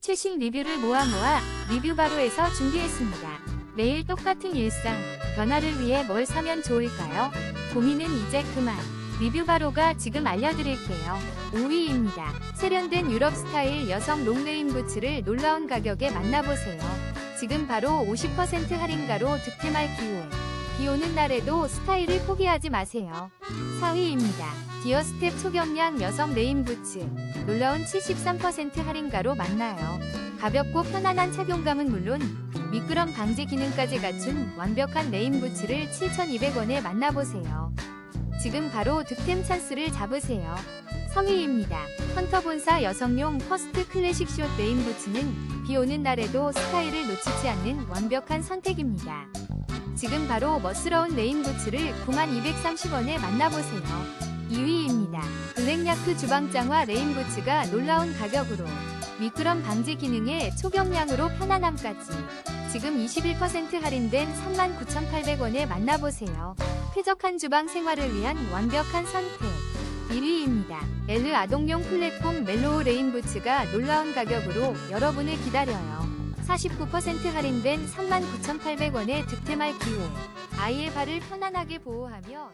최신 리뷰를 모아 모아 리뷰 바로에서 준비했습니다. 매일 똑같은 일상, 변화를 위해 뭘 사면 좋을까요? 고민은 이제 그만. 리뷰 바로가 지금 알려드릴게요. 5위입니다. 세련된 유럽 스타일 여성 롱레인 부츠를 놀라운 가격에 만나보세요. 지금 바로 50% 할인가로 득템할 기회. 비 오는 날에도 스타일을 포기하지 마세요. 4위입니다. 디어스텝 초경량 여성 레인 부츠. 놀라운 73% 할인가로 만나요. 가볍고 편안한 착용감은 물론 미끄럼 방지 기능까지 갖춘 완벽한 레인 부츠를 7,200원에 만나보세요. 지금 바로 득템 찬스를 잡으세요. 3위입니다. 헌터 본사 여성용 퍼스트 클래식 숏 레인 부츠는 비 오는 날에도 스타일을 놓치지 않는 완벽한 선택입니다. 지금 바로 멋스러운 레인 부츠를 9230원에 만나보세요. 2위입니다. 블랙야크 주방장화 레인 부츠가 놀라운 가격으로 미끄럼 방지 기능에 초경량으로 편안함까지 지금 21% 할인된 39,800원에 만나보세요. 쾌적한 주방 생활을 위한 완벽한 선택. 1위입니다. 엘르 아동용 플랫폼 멜로우 레인 부츠가 놀라운 가격으로 여러분을 기다려요. 49% 할인된 39,800원에 득템할 기회. 아이의 발을 편안하게 보호하며